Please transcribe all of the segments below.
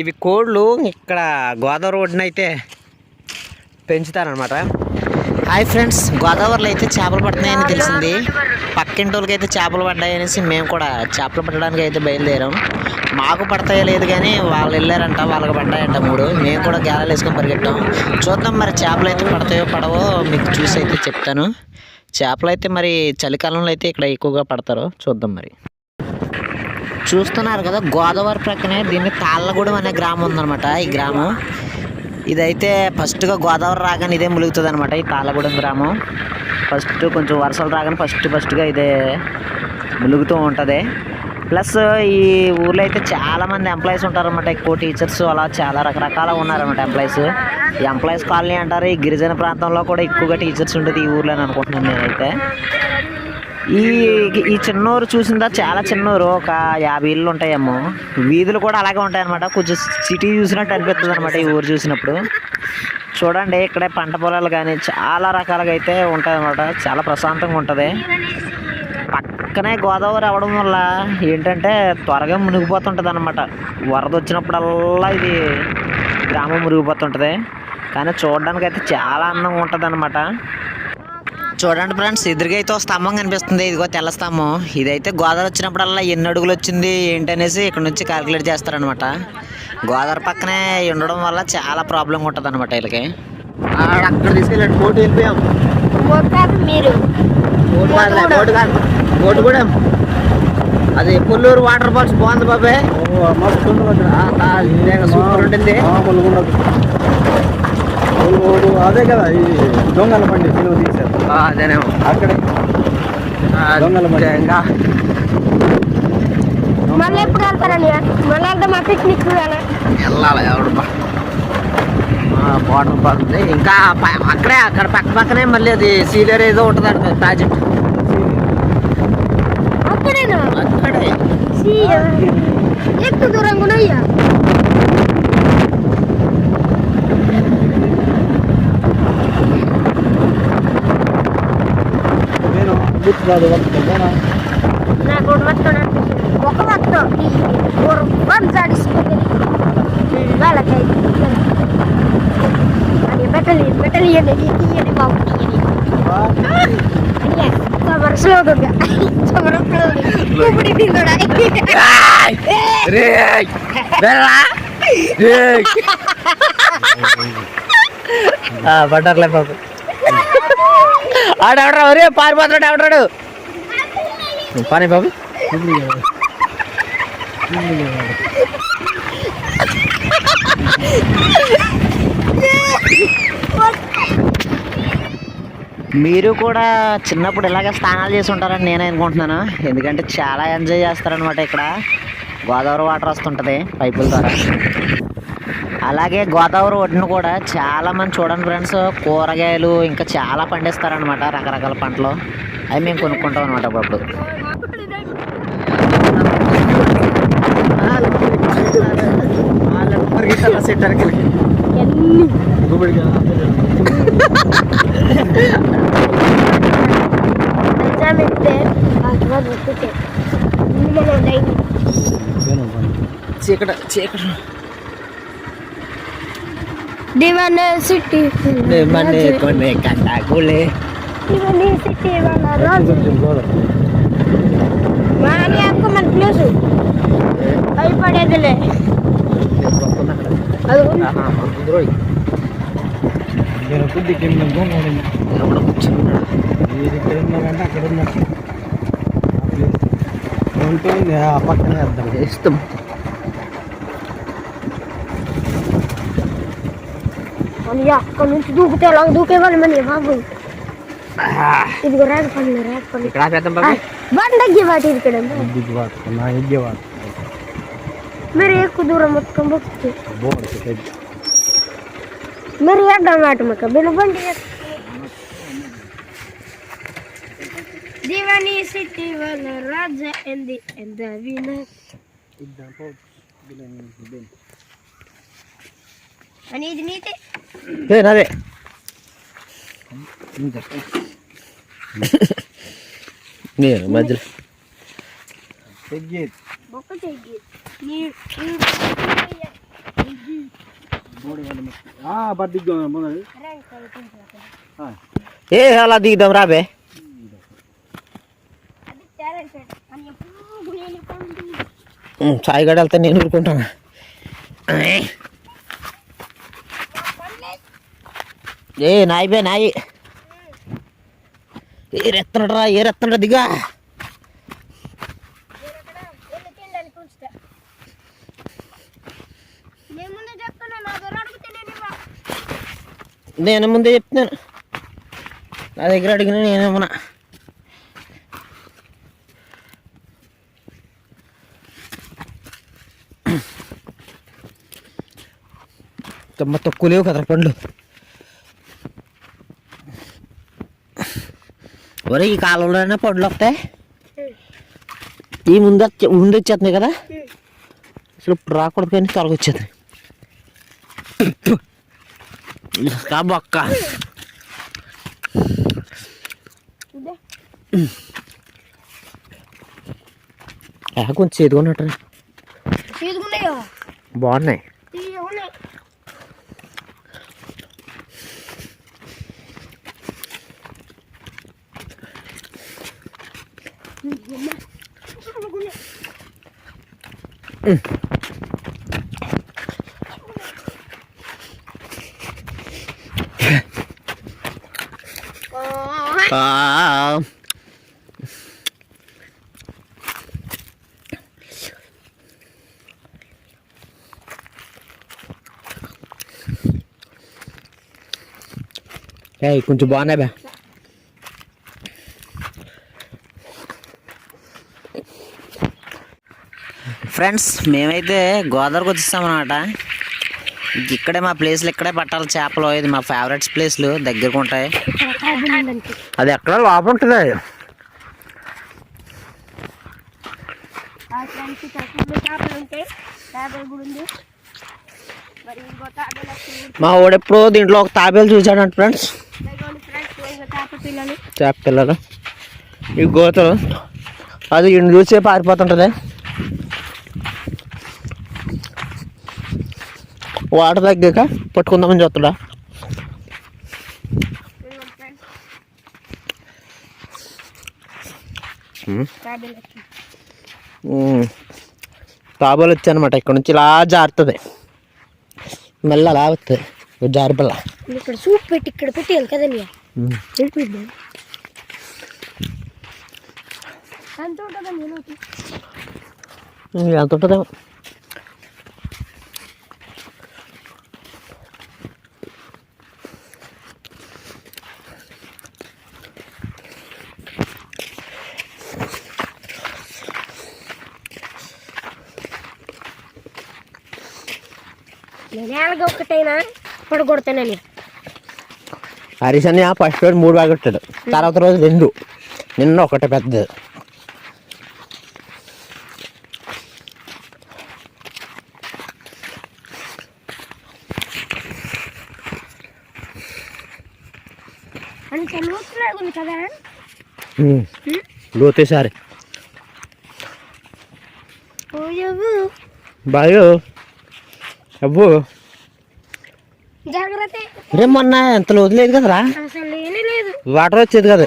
ఇవి కోళ్ళు ఇక్కడ గోదావరి ఒడ్డున అయితే పెంచుతారనమాట హాయ్ ఫ్రెండ్స్ గోదావరిలో అయితే చేపలు పడుతున్నాయని తెలిసింది. పక్కింటి వాళ్ళకి అయితే చేపలు పడ్డాయి అనేసి మేము కూడా చేపలు పట్టడానికి అయితే బయలుదేరాం. మాకు పడతాయో లేదు కానీ వాళ్ళు వెళ్ళారంట వాళ్ళకి పడ్డాయంట మూడు. మేము కూడా గేలాలు వేసుకొని పరిగెట్టాం. చూద్దాం మరి చేపలు అయితే పడతాయో పడవో మీకు చూసి అయితే చెప్తాను. చేపలు అయితే మరి చలికాలంలో అయితే ఇక్కడ ఎక్కువగా పడతారు చూద్దాం మరి. చూస్తున్నారు కదా గోదావరి ప్రక్కనే దీన్ని తాళ్ళగూడెం అనే గ్రామం ఉందన్నమాట. ఈ గ్రామం ఇదైతే ఫస్ట్గా గోదావరి రాగానే ఇదే ములుగుతుంది అనమాట ఈ తాళ్ళగూడెం గ్రామం. ఫస్ట్ కొంచెం వర్షాలు రాగానే ఫస్ట్ ఫస్ట్గా ఇదే ములుగుతూ ఉంటుంది. ప్లస్ ఈ ఊర్లో అయితే చాలా మంది ఎంప్లాయీస్ ఉంటారనమాట ఎక్కువ టీచర్స్ అలా చాలా రకరకాల ఉన్నారనమాట ఎంప్లాయీస్ ఈ ఎంప్లాయీస్ కాలనీ అంటారు ఈ గిరిజన ప్రాంతంలో కూడా ఎక్కువగా టీచర్స్ ఉంటుంది ఈ ఊర్లో అని అనుకుంటున్నాను నేనైతే. ఈ ఈ చిన్నూరు చూసిందా చాలా చిన్నూరు ఒక యాభై ఇళ్ళు ఉంటాయేమో. వీధులు కూడా అలాగే ఉంటాయన్నమాట. కొంచెం సిటీ చూసినట్టు అనిపిస్తుంది అనమాట ఈ ఊరు చూసినప్పుడు. చూడండి ఇక్కడే పంట పొలాలు కానీ చాలా రకాలుగా అయితే ఉంటాయి అనమాట చాలా ప్రశాంతంగా ఉంటుంది. పక్కనే గోదావరి అవడం వల్ల ఏంటంటే త్వరగా మునిగిపోతుంటుంది అనమాట వరద వచ్చినప్పుడల్లా ఇది గ్రామం మునిగిపోతుంటుంది. కానీ చూడడానికి అయితే చాలా అందంగా ఉంటుంది చూడండి ఫ్రెండ్స్ ఎదురుగా అయితే ఒక స్తంభం కనిపిస్తుంది. ఇదిగో తెల్ల స్తంభం. ఇదైతే గోదావరి వచ్చినప్పుడల్లా ఎన్ని అడుగులు వచ్చింది ఏంటనేసి ఇక్కడ నుంచి క్యాలిక్యులేట్ చేస్తారనమాట గోదావరి పక్కనే ఉండడం వల్ల చాలా ప్రాబ్లం ఉంటుంది అనమాట వీళ్ళకి అక్కడ తీసుకెళ్ళాడు కోటి వెళ్ళిపోయాం. కోటి కూడా. అది పుల్లూరు వాటర్ ఫాల్స్ బాగుంది బాబాయ్. మస్తు ఉంది అక్కడ. సూపర్ ఉంటుంది. ఓడు అదే కదా ఈ దొంగల బండి సినిమా తీశారు. ఆ, అదేనేమో అక్కడే దొంగల బండి. ఇంకా. మళ్ళీ ఎప్పుడు వెళ్తారని మళ్ళీ వెళ్తాం మా పిక్నిక్ వెళ్ళాలి వెళ్ళాలి ఎవడు వాటర్ ఫాల్స్ ఉంది ఇంకా అక్కడే అక్కడ పక్క పక్కనే మళ్ళీ అది సీలర్ ఏదో ఉంటుంది అంట ప్రాజెక్ట్ అక్కడేనా? అక్కడే. సీ ఎక్కువ దూరంగా ఉన్నాయ్యా నేను బుక్ కాదు వస్తున్నా నాకు ఒకటి మొత్తం అనిపించింది ఒక మొత్తం ఈ ఊరు వన్ జాడిస్తుంది వాళ్ళకి అది పెట్టలి పెట్టలి ఇవ్వండి తీయండి బాబు తీయండి సమరస్లో సమరస్లో ఇప్పుడు దిగుడా పడ్డారులే బాబు ఆడెవడరా? ఒరే పారిపోతాడు ఎవడాడు పని బాబు. మీరు కూడా చిన్నప్పుడు ఇలాగే స్నానాలు చేసి ఉంటారని నేను అనుకుంటున్నాను. ఎందుకంటే చాలా ఎంజాయ్ చేస్తారనమాట ఇక్కడ. గోదావరి వాటర్ వస్తుంటుంది పైపుల ద్వారా. అలాగే గోదావరి ఒడ్డున కూడా చాలా మంది చూడండి ఫ్రెండ్స్. కూరగాయలు ఇంకా చాలా పండిస్తారనమాట రకరకాల పంటలు. అవి మేము కొనుక్కుంటాం అనమాట అప్పుడు Divana City. Divana Kone Katakule. Divana City, Divana Raja. Mani aku man plus. Ayo pada dulu. Aduh. Droi. Jangan tuh di game nonton orang. Ya udah kucing. Ini kirim nonton tak kirim nonton. Nonton ya apa kan ya? Istem. అని అక్కడ నుంచి దూకితే ఎలా దూకేవాళ్ళు మన బాబు ఇదిగో రేగ పనులు రేగ పనులు ఇక్కడ ఆపేద్దాం బాబు బండగ్గి వాటి ఇక్కడ దిగ్గు వాడు నా ఎగ్గే వాడు మీరు ఎక్కువ దూరం మొత్తం పోతుంది బోర్డు మీరు ఎడ్డం మాట మాకు బినబండి దివాని సిటీ వాళ్ళ రాజా ఎంది ఎంత విన అని ఇది నీటి అదే మీరు మధ్యలో ఎగ్గే బొక్క చెయ్యి నీ- నీ- పట్టిద్దాం మొదలు ఏ అలా దిగుదాం రాబే నేను సాయి గడ వెళ్తే నేను ఊరుకుంటాను ఏ నాయి బే నాయి. ఏ రెత్తనరా దిగా నేను ముందే నా దగ్గర నేను నేను ముందే చెప్తున్నాను. నా దగ్గర అడిగిన నేనేమన్నా తమ్మ తక్కువ లేవు కదా పండ్లు. ఒరే ఈ కాలంలోనే పండ్లు వస్తాయి. ఈ ముందు ముందు వచ్చేస్తున్నాయి కదా? అసలు ఇప్పుడు రాకూడదు కానీ తొలగొచ్చేది కా బొక్క. కొంచెం తీసుకున్నాయో బాగున్నాయి ఇవి ఉన్నాయి ఆ, ఏయ్ కొంచెం బాగున్నాయి బా ఫ్రెండ్స్ మేమైతే గోదావరికి వచ్చేస్తామన్నమాట ఇక్కడే మా ప్లేస్లు ఇక్కడే పట్టాలి చేపలు ఇది మా ఫేవరెట్స్ ప్లేస్లు దగ్గరకు ఉంటాయి. అది ఎక్కడ లోపల ఉంటుంది? మా వాడు ఎప్పుడో దీంట్లో ఒక తాబేలు చూసాడంట ఫ్రెండ్స్. చేప పిల్లలు. ఈ గోతలు. అది ఇన్ని చూసే పారిపోతుంటుంది. వాటర్ తగ్గాక పట్టుకుందామని చూస్తాడా. తాబేలు. తాబేలు వచ్చానమాట ఇక్కడ నుంచి ఇలా జారుతుంది. మెల్ల అలా వస్తుంది జారి పిల్ల ఇక్కడ సూప్ పెట్టి ఇక్కడ పెట్టేయాలి కదండి ఉంటుందా ఎంత ఉంటుందో నేను పడగొడతానని హరీష్ అని ఫస్ట్ రోజు మూడు బాగా కొట్టాడు. తర్వాత రోజు రెండు. నిన్న ఒకటే పెద్దది. లోతేసారి బాయో అబ్బో రే మొన్న ఎంత లోతు లేదు. కదరా వాటర్ వచ్చేది కదా.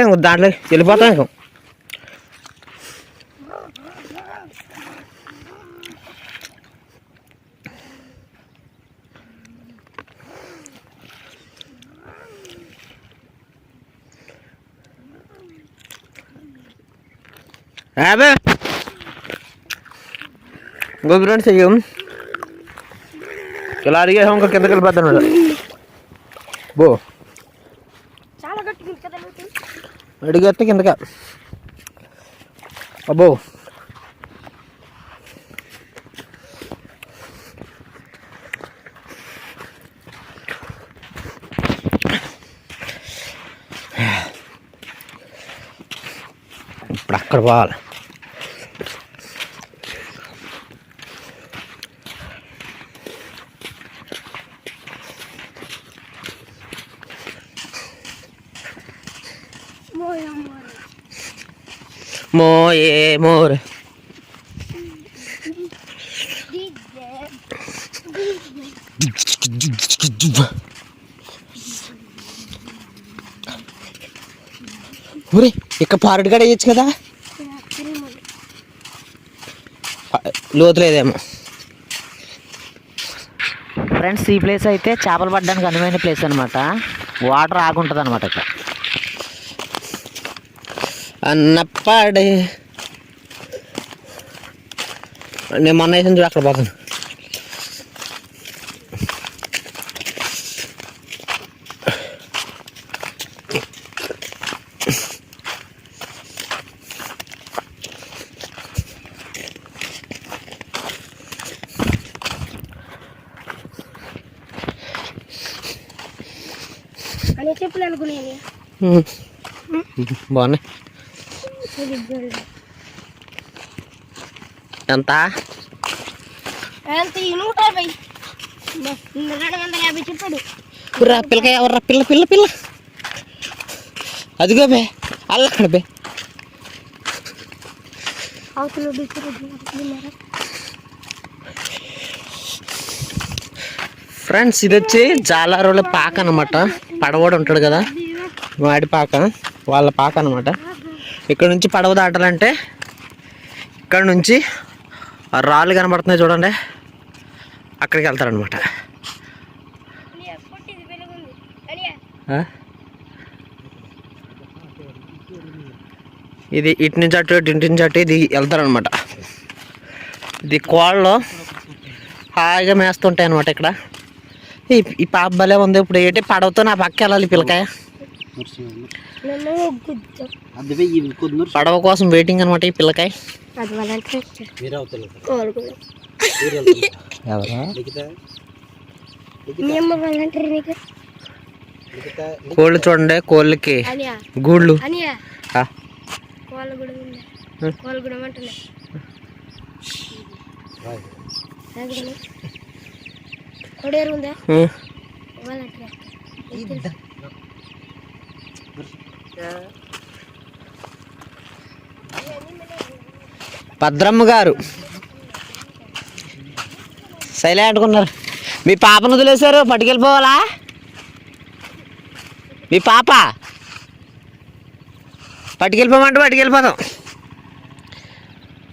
ఇంక దాంట్లో వెళ్ళిపోతాం ఇంక. అబ్బే ఇంకో ఫ్రెండ్స్ అయ్యాం ఇలా అడిగేసాం ఇంకా కిందకి వెళ్ళిపోతాను బో చాలా గట్టిగా ఉంది కదా నూతు అడిగేస్తే కిందక అబ్బో ఇప్పుడు అక్కడ పోవాలి మోయే మోర్ ఊరే ఇక్కడ పారుడు గడ వేయచ్చు కదా? లోతు లేదేమో ఫ్రెండ్స్ ఈ ప్లేస్ అయితే చేపలు పడడానికి అనువైన ప్లేస్ అనమాట వాటర్ ఆగుంటుంది అనమాట ఇక్కడ. అన్నప్పాడే నేను మొన్న వేసిన చూడు అక్కడ పోతాను అని చెప్పులు అనుకునేది ఉమ్. బాగున్నాయి ఎంత? ఎంత? ఈ నూట యాభై. రెండు వందల యాభై చెప్పాడు. రా పిల్లక ఎవర్రా పిల్ల పిల్ల పిల్ల. అదిగో బే అల్లక్కడ బే. అవతల ఫ్రెండ్స్ ఇది వచ్చి జాలారోళ్ళ పాక అనమాట పడవడు ఉంటాడు కదా. వాడి పాక వాళ్ళ పాక అనమాట ఇక్కడ నుంచి పడవ దాటాలంటే ఇక్కడ నుంచి రాళ్ళు కనబడుతున్నాయి చూడండి. అక్కడికి వెళ్తారనమాట ఇది ఇటు నుంచి అటు ఇటు నుంచి అటు ఇది వెళ్తారనమాట ఇది కోళ్ళు హాయిగా మేస్తుంటాయి అనమాట ఇక్కడ ఈ పాప భలే ఉంది. ఇప్పుడు ఏంటి? పడవతో నా పక్క వెళ్ళాలి పిల్లకాయ. పడవ కోసం వెయిటింగ్ అనమాట ఈ పిల్లకాయ. కోళ్ళు చూడండి కోళ్ళకి అనియా. గూళ్ళు. ఉంది? భద్రమ్మ గారు. సైలెంట్ ఉన్నారు. మీ పాపను వదిలేశారు పట్టుకెళ్ళిపోవాలా? మీ పాప? పట్టుకెళ్ళిపోమంటే పట్టుకెళ్ళిపోతాం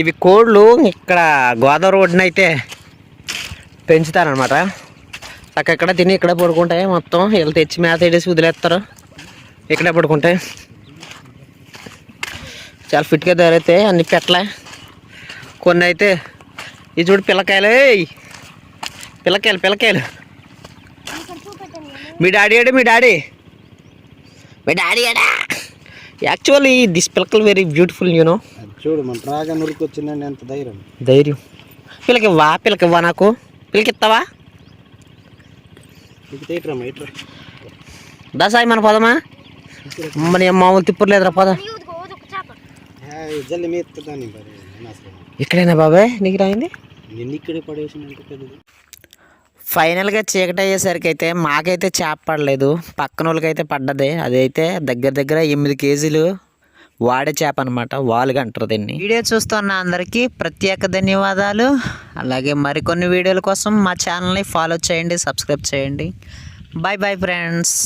ఇవి కోళ్ళు ఇక్కడ గోదావరి ఒడ్డున అయితే పెంచుతారనమాట అక్కడ తిని ఇక్కడే పడుకుంటాయి మొత్తం వీళ్ళు తెచ్చి మేత వేసి వదిలేస్తారు. ఇక్కడే పడుకుంటాయి చాలా ఫిట్గా తయారైతే అన్ని పెట్టలే. కొన్ని అయితే ఇది చూడు పిల్లకాయలు. పిల్లకాయలు పిల్లకాయలు. మీ డాడీ ఏడు మీ డాడీ? మీ డాడీ ఏడా? యాక్చువల్లీ దిస్ పిల్లకలు వెరీ బ్యూటిఫుల్ యూనో చూడు మన రాగా నురికి వచ్చిందండి ఎంత ధైర్యం. ధైర్యం. పిల్లకివ్వా పిల్లకివ్వా నాకు? పిల్లకిస్తావా దసాయి మన పదమా? మన మామూలు తిప్పుడు లేదురా పద ఇక్కడేనా బాబాయ్ నీకు రాయింది? నిన్ను ఇక్కడే పడేసిందంటే పెద్దది. ఫైనల్గా చీకటి అయ్యేసరికి అయితే మాకైతే చేప పడలేదు పక్కన వాళ్ళకైతే పడ్డది. అదైతే దగ్గర దగ్గర ఎనిమిది కేజీలు వాడే చేప అనమాట వాలుగా అంటారు దీన్ని. వీడియో చూస్తున్న అందరికీ ప్రత్యేక ధన్యవాదాలు. అలాగే మరికొన్ని వీడియోల కోసం మా ఛానల్ని ఫాలో చేయండి సబ్స్క్రైబ్ చేయండి. Bye bye friends.